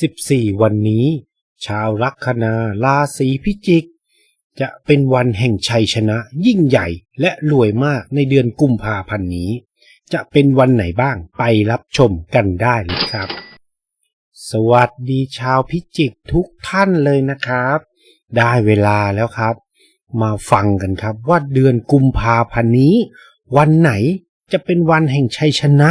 14 วันนี้ ชาวลัคนาราศีพิจิก จะเป็นวันแห่งชัยชนะยิ่งใหญ่และรวยมากในเดือนกุมภาพันธ์นี้ จะเป็นวันไหนบ้างไปรับชมกันได้เลยครับ สวัสดีชาวพิจิกทุกท่านเลยนะครับ ได้เวลาแล้วครับ มาฟังกันครับว่าเดือนกุมภาพันธ์นี้ วันไหนจะเป็นวันแห่งชัยชนะ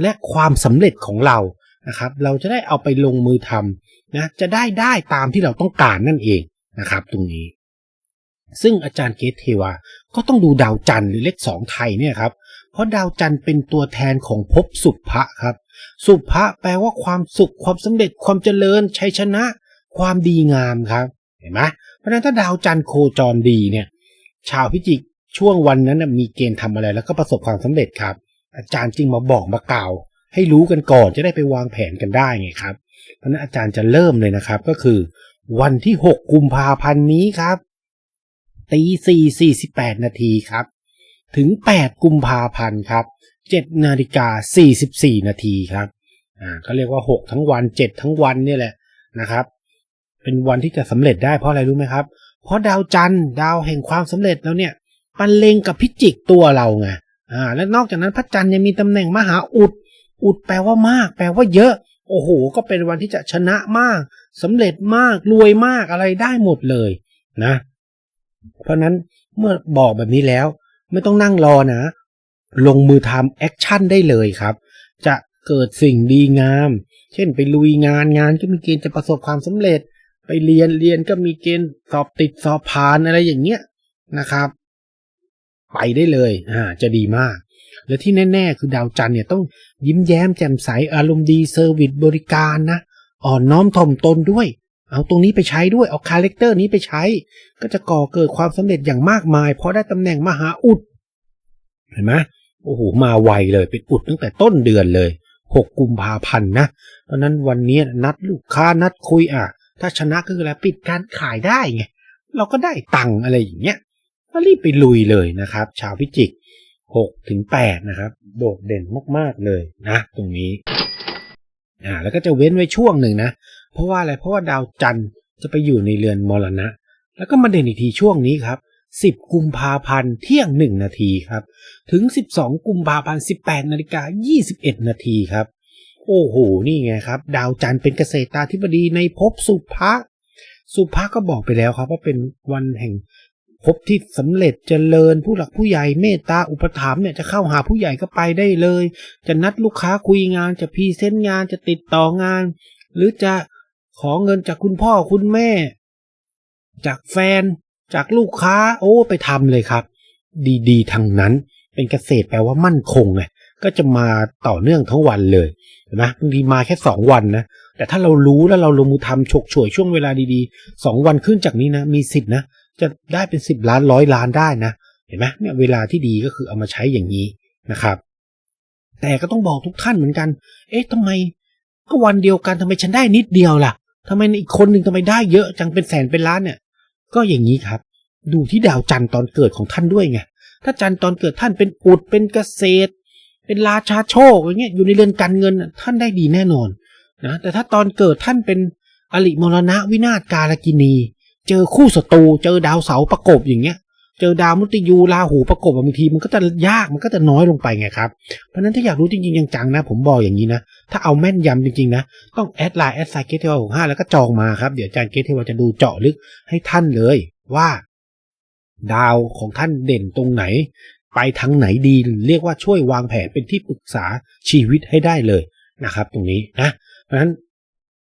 และความสำเร็จของเรา นะครับ เราจะได้เอาไปลงมือทำนะจะได้ได้ตามที่เราต้องการนั่นเองนะครับ ตรงนี้ ซึ่งอาจารย์เกตเทวาก็ต้องดูดาวจันทร์หรือเลขสองไทยเนี่ยครับเพราะดาวจันทร์เป็นตัวแทนของภพสุภะครับ สุภะแปลว่าความสุขความสำเร็จความเจริญชัยชนะ ความดีงามครับเห็นไหมเพราะฉะนั้นถ้าดาวจันทร์โคจรดีเนี่ย ชาวพิจิกช่วงวันนั้นมีเกณฑ์ทำอะไรแล้วก็ประสบความสำเร็จครับ อาจารย์จึงมาบอกมากล่าว ให้รู้กันก่อนจะได้ไปวางแผนกันได้ไงครับ เพราะนั้นอาจารย์จะเริ่มเลยนะครับ ก็คือ วันที่ 6 กุมภาพันธ์นี้ครับตีสี่สี่สิบแปดนาทีครับ ถึง 8 กุมภาพันธ์ครับ7นาฬิกา44 นาทีครับ อ่าก็เรียกว่า 6 ทั้งวัน 7 ทั้งวันเนี่ยแหละนะครับ เป็นวันที่จะสำเร็จได้เพราะอะไรรู้ไหมครับ เพราะดาวจันทร์ดาวแห่งความสำเร็จแล้วเนี่ยปันเลงกับพิจิกตัวเราไง อ่า และนอกจากนั้นพระจันทร์ยังมีตำแหน่งมหาอุด อุดแปลว่ามาก แปลว่าเยอะ โอ้โห ก็เป็นวันที่จะชนะมากสำเร็จมากรวยมากอะไรได้หมดเลยนะ เพราะนั้นเมื่อบอกแบบนี้แล้ว ไม่ต้องนั่งรอนะ ลงมือทำแอคชั่นได้เลยครับ จะเกิดสิ่งดีงาม เช่นไปลุยงานงานก็มีเกณฑ์จะประสบความสำเร็จ ไปเรียนเรียนก็มีเกณฑ์สอบติดสอบผ่านอะไรอย่างเงี้ยนะครับ ไปได้เลยอ่าจะดีมาก และที่แน่ๆ คือดาวจันทร์เนี่ยต้องยิ้มแย้มแจ่มใสอารมณ์ดีเซอร์วิสบริการนะอ่อนน้อมถ่อมตนด้วย เอาตรงนี้ไปใช้ด้วยเอาคาแรคเตอร์นี้ไปใช้ ก็จะก่อเกิดความสำเร็จอย่างมากมาย เพราะได้ตำแหน่งมหาอุดเห็นไหมโอ้โหมาไวเลยเป็นอุดตั้งแต่ต้นเดือนเลย6กุมภาพันธ์นะเพราะนั้นวันนี้นัดลูกค้านัดคุยอะ ถ้าชนะก็คืออะไรปิดการขายได้ไงเราก็ได้ตังค์อะไรอย่างเงี้ยก็รีบไปลุยเลยนะครับ ชาวพิจิก 6ถึง8นะครับ โดดเด่นมากๆเลยนะ ตรงนี้อ่าแล้วก็จะเว้นไว้ช่วงหนึ่งนะ เพราะว่าอะไรเพราะว่าดาวจันทร์จะไปอยู่ในเรือนมรณะ แล้วก็มาเด่นอีกทีช่วงนี้ครับ10 กุมภาพันธ์เที่ยง 1 นาทีครับ ถึง 12 กุมภาพันธ์ 18 นาฬิกา 21 นาทีครับ โอ้โห นี่ไงครับ ดาวจันทร์เป็นเกษตราธิบดีในภพสุภะ สุภะก็บอกไปแล้วครับว่าเป็นวันแห่ง ภพที่สำเร็จเจริญผู้หลักผู้ใหญ่เมตตาอุปถัมภ์เนี่ยจะเข้าหาผู้ใหญ่ก็ไปได้เลย จะนัดลูกค้าคุยงานจะพรีเซนต์งานจะติดต่องาน หรือจะขอเงินจากคุณพ่อคุณแม่ จากแฟน จากลูกค้า โอ้ไปทำเลยครับ ดีๆทั้งนั้น เป็นเกษตรแปลว่ามั่นคงไงก็จะมาต่อเนื่องทั้งวันเลยเห็นไหมบางทีมาแค่สองวันนะแต่ถ้าเรารู้แล้วเราลงมือทำฉกฉวยช่วงเวลาดีๆสองวันขึ้นจากนี้นะ มีสิทธินะ จะได้เป็นสิบล้านร้อยล้านได้นะเห็นไหมเนี่ยเวลาที่ดีก็คือเอามาใช้อย่างนี้นะครับ แต่ก็ต้องบอกทุกท่านเหมือนกัน เอ๊ะทำไมก็วันเดียวกันทำไมฉันได้นิดเดียวล่ะทำไมอีกคนหนึ่งทำไมได้เยอะจังเป็นแสนเป็นล้านเนี่ย ก็อย่างนี้ครับ ดูที่ดาวจันทร์ตอนเกิดของท่านด้วยไงถ้าจันทร์ตอนเกิดท่านเป็นอุดเป็นเกษตร เป็นราชาโชคอย่างเงี้ยอยู่ในเรือนการเงินท่านได้ดีแน่นอนนะแต่ถ้าตอนเกิดท่านเป็นอลิมรณะวินาศกาลกินี เจอคู่ศัตรูเจอดาวเสาประกบอย่างเงี้ย เจอดาวมุติยูราหูประกบบางทีมันก็จะยากมันก็จะน้อยลงไปไงครับ เพราะนั้นถ้าอยากรู้จริงๆจังๆนะ ผมบอกอย่างนี้นะ ถ้าเอาแม่นยำจริงๆนะ ต้องแอดไลน์แอดไซเกตเทวหกห้าแล้วก็จองมาครับเดี๋ยวอาจารย์เกตเทวจะดูเจาะลึกให้ท่านเลยว่า ดาวของท่านเด่นตรงไหน ไปทางไหนดีเรียกว่าช่วยวางแผนเป็นที่ปรึกษาชีวิตให้ได้เลยนะครับ ตรงนี้นะ เพราะฉะนั้น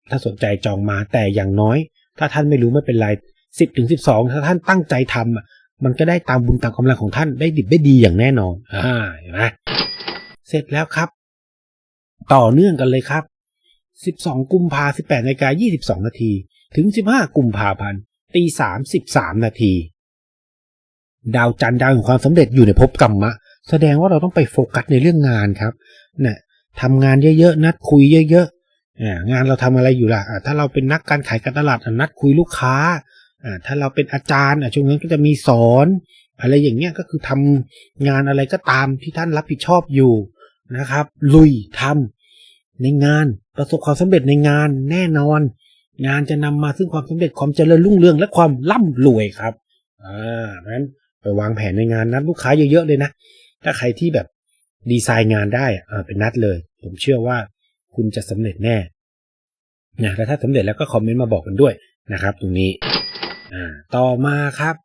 ถ้าสนใจจองมาแต่อย่างน้อย ถ้าท่านไม่รู้ไม่เป็นไรสิบถึงสิบสองถ้าท่านตั้งใจทำมันก็ได้ตามบุญตามกำลังของท่านได้ดิบได้ดีอย่างแน่นอน อ่าเห็นไหมเสร็จแล้วครับ ต่อเนื่องกันเลยครับ 12 กุมภา18นาฬิกา22 นาที ถึง 15 กุมภาพันธ์ตี3 13 นาที ดาวจันทร์ดาวแห่งความสำเร็จอยู่ในภพกรรมะ แสดงว่าเราต้องไปโฟกัสในเรื่องงานครับเนี่ยทำงานเยอะๆ นัดคุยเยอะๆ งานเราทำอะไรอยู่ล่ะถ้าเราเป็นนักการขายการตลาดนัดคุยลูกค้าถ้าเราเป็นอาจารย์ช่วงนั้นก็จะมีสอนอะไรอย่างเงี้ยก็คือทำงานอะไรก็ตามที่ท่านรับผิดชอบอยู่นะครับ ลุยทในงานประสบความสำเร็จในงานแน่นอน งานจะนำมาซึ่งความสำเร็จความเจริญรุ่งเรืองและความร่ำรวยครับอ่าเพราะฉะนั้นไปวางแผนในงานนัดลูกค้าเยอะๆเลยนะ ถ้าใครที่แบบดีไซน์งานได้อะเออเป็นนัดเลย ผมเชื่อว่า คุณจะสำเร็จแน่นะแล้วถ้าสำเร็จแล้วก็คอมเมนต์มาบอกกันด้วยนะครับ ตรงนี้อ่าต่อมาครับ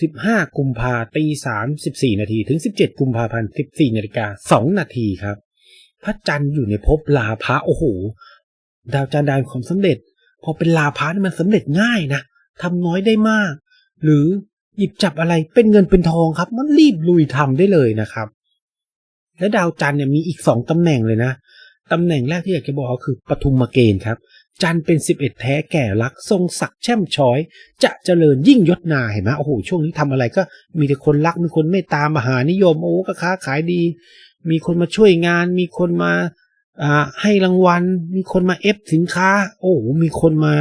15 กุมภาตี3 14นาทีถึง 17 กุมภาพันธ์14นาฬิกา2นาทีครับ พระจันทร์อยู่ในภพลาภะโอ้โห ดาวจันทร์ดาวความสำเร็จ พอเป็นลาภะนี่มันสำเร็จง่ายนะทำน้อยได้มาก หรือหยิบจับอะไรเป็นเงินเป็นทองครับ มันรีบลุยทำได้เลยนะครับ และดาวจันทร์เนี่ยมีอีกสองตำแหน่งเลยนะ ตำแหน่งแรกที่อยากจะบอกก็คือปทุมมเกณฑ์ครับ จันเป็น 11 แท้แก่รัก ทรงศักดิ์แช่มช้อย จะเจริญยิ่งยศนาเห็นไหมโอ้โหช่วงนี้ทำอะไรก็มีแต่คนรักมีคนเมตตามหานิยมโอ้ก็ค้าขายดี มีคนมาช่วยงาน มีคนมาอ่าให้รางวัล มีคนมาเอฟสินค้า โอ้โหมีคนมา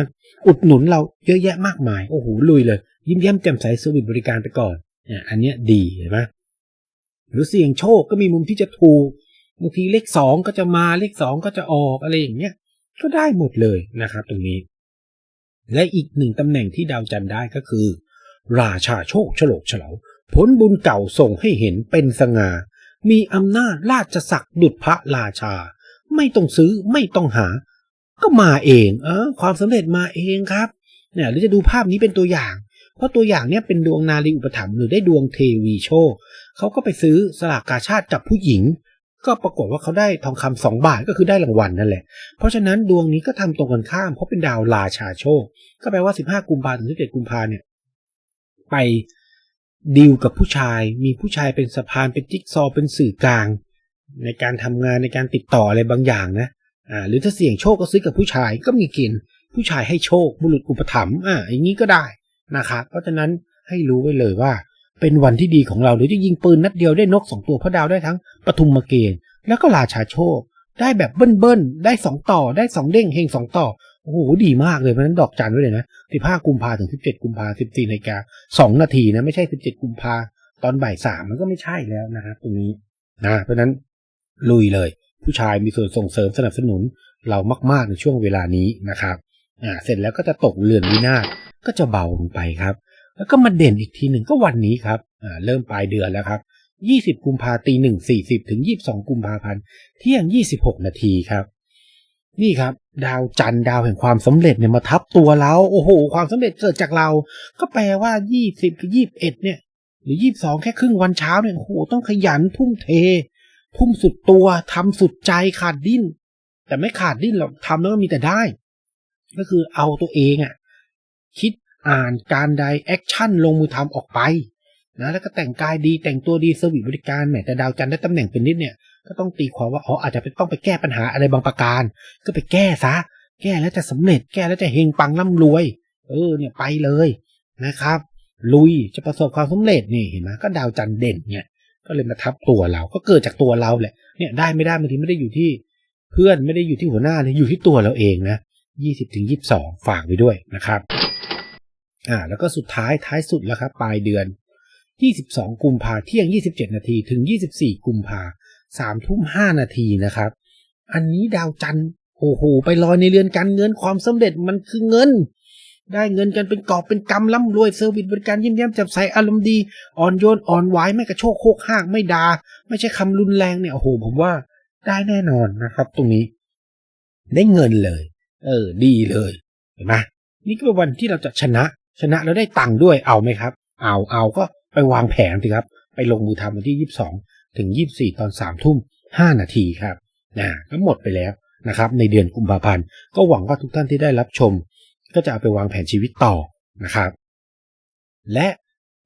อุดหนุนเราเยอะแยะมากมายโอ้โหลุยเลย ยิ้มแย้มแจ่มใสสวิตบริการไปก่อนเนี่ยอันเนี้ยดีเห็นไหมหรือเสี่ยงโชคก็มีมุมที่จะถูก บางทีเลขสองก็จะมาเลขสองก็จะออกอะไรอย่างเงี้ยก็ได้หมดเลยนะครับ ตรงนี้ และอีกหนึ่งตำแหน่งที่ดาวจันทร์ได้ก็คือ ราชาโชคฉลกเฉลาผลบุญเก่าส่งให้เห็นเป็นสง่ามีอำนาจราชศักดิ์ดุจพระราชา ไม่ต้องซื้อไม่ต้องหา ก็มาเองเออความสำเร็จมาเองครับเนี่ยหรือจะดูภาพนี้เป็นตัวอย่าง เพราะตัวอย่างเนี้ยเป็นดวงนารีอุปถัมภ์หรือได้ดวงเทวีโชคเขาก็ไปซื้อสลากกาชาติกับผู้หญิง ก็ปรากฏว่าเขาได้ทองคำสองบาทก็คือได้รางวัลนั่นแหละ เพราะฉะนั้นดวงนี้ก็ทำตรงกันข้ามเพราะเป็นดาวราชาโชค ก็แปลว่า 15 กุมภาถึง17กุมภาเนี่ย ไปดีลกับผู้ชาย มีผู้ชายเป็นสะพานเป็นจิ๊กซอว์เป็นสื่อกลาง ในการทำงานในการติดต่ออะไรบางอย่างนะอ่าหรือถ้าเสี่ยงโชคก็ซื้อกับผู้ชายก็มีเกณฑ์ผู้ชายให้โชคบุรุษอุปถัมภ์อ่าอย่างนี้ก็ได้นะครับเพราะฉะนั้นให้รู้ไว้เลยว่า เป็นวันที่ดีของเราหรือจะยิงปืนนัดเดียวได้นกสองตัวพระดาวได้ทั้งปทุมมเกณฑ์แล้วก็ราชาโชค ได้แบบเบิ้ลเบิ้ลๆได้สองต่อได้สองเด้งเฮงสองต่อโอ้โหดีมากเลยเพราะนั้นดอกจันไว้เลยนะสิบห้ากุมภาถึงสิบเจ็ดกุมภาสิบสี่นาฬิกาสองนาทีนะไม่ใช่สิบเจ็ดกุมภาตอนบ่ายสามมันก็ไม่ใช่แล้วนะครับตรงนี้นะเพราะฉะนั้นลุยเลย ผู้ชายมีส่วนส่งเสริมสนับสนุนเรามาก ๆ ในช่วงเวลานี้นะครับอ่าเสร็จแล้วก็จะตกเรือนวินาศก็จะเบาลงไปครับ แล้วก็มาเด่นอีกทีหนึ่งก็วันนี้ครับอ่าเริ่มปลายเดือนแล้วครับ 20 กุมภาตีหนึ่งสี่สิบถึง 22 กุมภาพันธ์เที่ยง 26 นาทีครับ นี่ครับ ดาวจันทร์ดาวแห่งความสำเร็จเนี่ยมาทับตัวเรา โอ้โห ความสำเร็จเกิดจากเรา ก็แปลว่า 20กับ21 เนี่ย หรือ 22 แค่ครึ่งวันเช้าเนี่ยโอ้โหต้องขยันทุ่มเท ทุ่มสุดตัวทำสุดใจขาดดิ้น แต่ไม่ขาดดิ้นหรอกทำแล้วมันมีแต่ได้ ก็คือเอาตัวเองอะคิด อ่านการใดแอคชั่นลงมือทำออกไปนะแล้วก็แต่งกายดีแต่งตัวดีเซอร์วิสบริการแหมแต่ดาวจันทร์ได้ตำแหน่งเป็นนิดเนี่ยก็ต้องตีความว่าอ๋ออาจจะต้องไปแก้ปัญหาอะไรบางประการ ก็ไปแก้ซะ แก้แล้วจะสำเร็จ แก้แล้วจะเฮงปังร่ำรวย เออเนี่ยไปเลยนะครับ ลุยจะประสบความสำเร็จนี่เห็นไหมก็ดาวจันทร์เด่นเนี่ยก็เลยมาทับตัวเราก็เกิดจากตัวเราแหละเนี่ยได้ไม่ได้บางทีไม่ได้อยู่ที่เพื่อนไม่ได้อยู่ที่หัวหน้าเลยอยู่ที่ตัวเราเองนะยี่สิบถึงยี่สิบสองฝากไว้ด้วยนะครับ อ่าแล้วก็สุดท้ายท้ายสุดแล้วครับปลายเดือน 22 กุมภาเที่ยง 27 นาทีถึง 24 กุมภาสามทุ่มห้านาทีนะครับ อันนี้ดาวจันทร์โอ้โหไปลอยในเรือนการเงินความสำเร็จมันคือเงิน ได้เงินกันเป็นกอบเป็นกำร่ำรวยเซอร์วิสบริการยิ้มแย้มแจ่มใสอารมณ์ดี อ่อนโยนอ่อนไหวไม่กระโชกโคกห้างไม่ดา่าไม่ใช่คำรุนแรงเนี่ยโอ้โหผมว่าได้แน่นอนนะครับ ตรงนี้ ได้เงินเลย เออ ดีเลยเห็นไหมนี่ก็เป็นวันที่เราจะชนะ ชนะแล้วได้ตังค์ด้วยเอาไหมครับ เอาเอาก็ไปวางแผนสิครับ ไปลงมือทำวันที่ 22 ถึง 24 ตอน3ทุ่ม 5 นาทีครับนะก็หมดไปแล้วนะครับ ในเดือนกุมภาพันธ์ก็หวังว่าทุกท่านที่ได้รับชม ก็จะเอาไปวางแผนชีวิตต่อนะครับ และ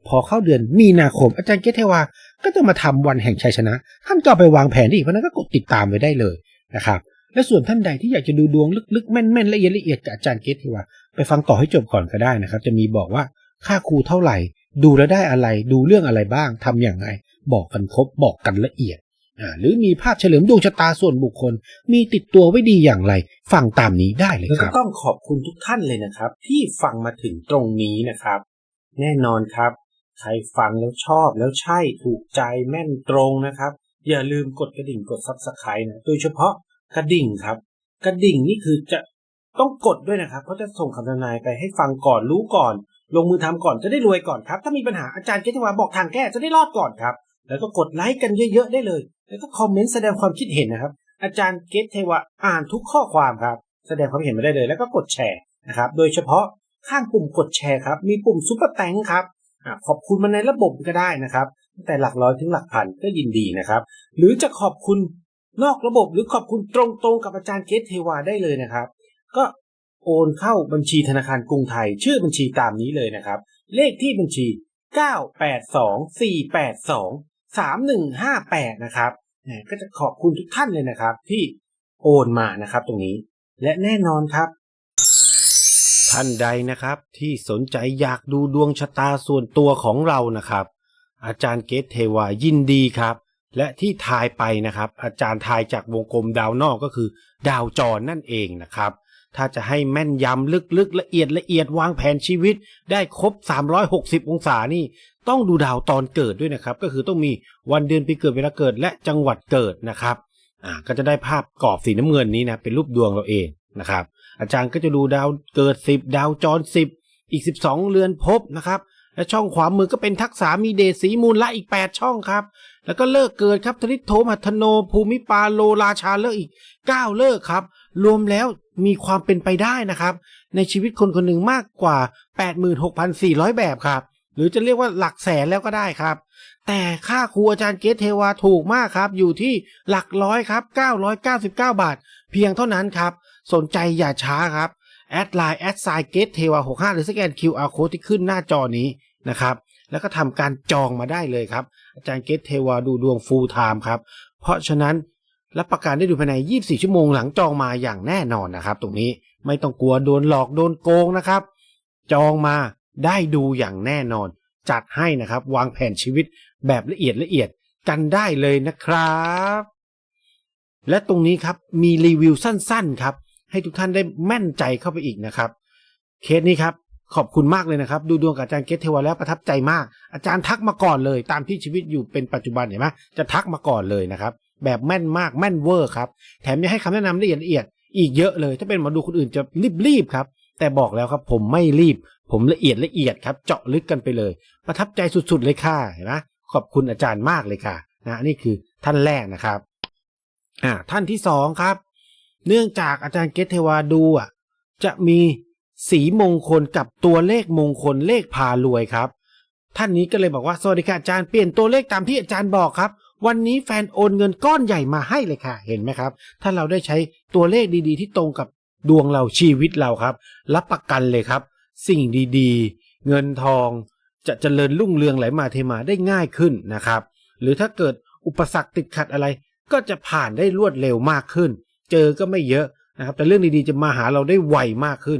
พอเข้าเดือนมีนาคมอาจารย์เกตเทวา ก็จะมาทำวันแห่งชัยชนะ ท่านก็ไปวางแผนอีกเพราะนั้นก็กดติดตามไว้ได้เลยนะครับ และส่วนท่านใดที่อยากจะดูดวงลึกๆ แม่นๆละเอียดละเอียดกับอาจารย์เกตเทวาไปฟังต่อให้จบก่อนก็ได้นะครับ จะมีบอกว่าค่าครูเท่าไหร่ ดูแล้วได้อะไร ดูเรื่องอะไรบ้างทำอย่างไรบอกกันครบบอกกันละเอียดอ่าหรือมีภาพเฉลิมดวงชะตาส่วนบุคคล มีติดตัวไว้ดีอย่างไร ฟังตามนี้ได้เลยครับต้องขอบคุณทุกท่านเลยนะครับ ที่ฟังมาถึงตรงนี้นะครับ แน่นอนครับ ใครฟังแล้วชอบแล้วใช่ถูกใจแม่นตรงนะครับ อย่าลืมกดกระดิ่งกดซับสไครต์นะโดยเฉพาะ กระดิ่งครับ กระดิ่งนี่คือจะต้องกดด้วยนะครับเพราะจะส่งคำทำนายไปให้ฟังก่อนรู้ก่อน ลงมือทำก่อนจะได้รวยก่อนครับ ถ้ามีปัญหาอาจารย์เกตวาบอกทางแก้จะได้รอดก่อนครับ แล้วก็กดไลค์กันเยอะๆได้เลย แล้วก็คอมเมนต์แสดงความคิดเห็นนะครับ อาจารย์เกตเทวาอ่านทุกข้อความครับ แสดงความเห็นมาได้เลย แล้วก็กดแชร์นะครับ โดยเฉพาะข้างปุ่มกดแชร์ครับ มีปุ่มซุปเปอร์แตงครับขอบคุณมาในระบบก็ได้นะครับ แต่หลักร้อยถึงหลักพันก็ยินดีนะครับ หรือจะขอบคุณ นอกระบบหรือขอบคุณตรงๆ กับอาจารย์เกตเทวาได้เลยนะครับ ก็โอนเข้าบัญชีธนาคารกรุงไทย ชื่อบัญชีตามนี้เลยนะครับ เลขที่บัญชี 982-482-3158 นะครับก็จะขอบคุณทุกท่านเลยนะครับ ที่โอนมานะครับตรงนี้ และแน่นอนครับ ท่านใดนะครับ ที่สนใจอยากดูดวงชะตาส่วนตัวของเรานะครับ อาจารย์เกตเทวายินดีครับ และที่ทายไปนะครับ อาจารย์ทายจากวงกลมดาวนอกก็คือ ดาวจรนั่นเองนะครับ ถ้าจะให้แม่นยำลึกๆ ละเอียดละเอียดวางแผนชีวิต ได้ครบ 360 องศานี่ ต้องดูดาวตอนเกิดด้วยนะครับ ก็คือต้องมีวันเดือนปีเกิดเวลาเกิดและจังหวัดเกิดนะครับอ่าก็จะได้ภาพกรอบสีน้ำเงินนี้นะเป็นรูปดวงเราเองนะครับ อาจารย์ก็จะดูดาวเกิด 10 ดาวจร 10 อีก 12 เรือนภพนะครับและช่องขวามือก็เป็นทักษะมีเดชสีมูลละอีก 8 ช่องครับ แล้วก็เลิกเกิดครับธนิตโทมัทโนภูมิปาโลราชาเลิกอีก 9 เลิกครับ รวมแล้วมีความเป็นไปได้นะครับ ในชีวิตคนคนหนึ่งมากกว่า 86,400 แบบครับ หรือจะเรียกว่าหลักแสนแล้วก็ได้ครับ แต่ค่าครูอาจารย์เกตเทวาถูกมากครับ อยู่ที่หลักร้อยครับ 999 บาท เพียงเท่านั้นครับ สนใจอย่าช้าครับแอดไลน์แอดไซเกตเทวา65หรือสแกน QR code ที่ขึ้นหน้าจอนี้นะครับ แล้วก็ทำการจองมาได้เลยครับ อาจารย์เกตเทวาดูดวงฟูลไทม์ครับ เพราะฉะนั้นรับประกันได้ดูภายใน 24 ชั่วโมงหลังจองมาอย่างแน่นอนนะครับ ตรงนี้ไม่ต้องกลัวโดนหลอกโดนโกงนะครับ จองมาได้ดูอย่างแน่นอน จัดให้นะครับ วางแผนชีวิตแบบละเอียดละเอียดกันได้เลยนะครับ และตรงนี้ครับมีรีวิวสั้นๆครับ ให้ทุกท่านได้แม่นใจเข้าไปอีกนะครับ เคสนี้ครับ ขอบคุณมากเลยนะครับ ดูดวงกับอาจารย์เกตเทวแล้วประทับใจมาก อาจารย์ทักมาก่อนเลย ตามที่ชีวิตอยู่เป็นปัจจุบันเห็นไหมจะทักมาก่อนเลยนะครับ แบบแม่นมากแม่นเวอร์ครับ แถมยังให้คำแนะนำละเอียดละเอียดอีกเยอะเลย ถ้าเป็นหมอดูคนอื่นจะรีบๆครับ แต่บอกแล้วครับผมไม่รีบ ผมละเอียดละเอียดครับ เจาะลึกกันไปเลย ประทับใจสุดๆเลยค่ะเห็นไหมขอบคุณอาจารย์มากเลยค่ะนะนี่คือท่านแรกนะครับอ่าท่านที่สองครับ เนื่องจากอาจารย์เกตเทวาดูอะจะมี สีมงคลกับตัวเลขมงคลเลขพารวยครับ ท่านนี้ก็เลยบอกว่าสวัสดีค่ะอาจารย์เปลี่ยนตัวเลขตามที่อาจารย์บอกครับ วันนี้แฟนโอนเงินก้อนใหญ่มาให้เลยค่ะ เห็นไหมครับ ถ้าเราได้ใช้ตัวเลขดีๆ ที่ตรงกับดวงเราชีวิตเราครับ รับประกันเลยครับ สิ่งดีๆ เงินทอง จะเจริญรุ่งเรืองไหลมาเทมาได้ง่ายขึ้นนะครับ หรือถ้าเกิดอุปสรรคติดขัดอะไร ก็จะผ่านได้รวดเร็วมากขึ้น เจอก็ไม่เยอะนะครับ แต่เรื่องดีๆจะมาหาเราได้ไวมากขึ้น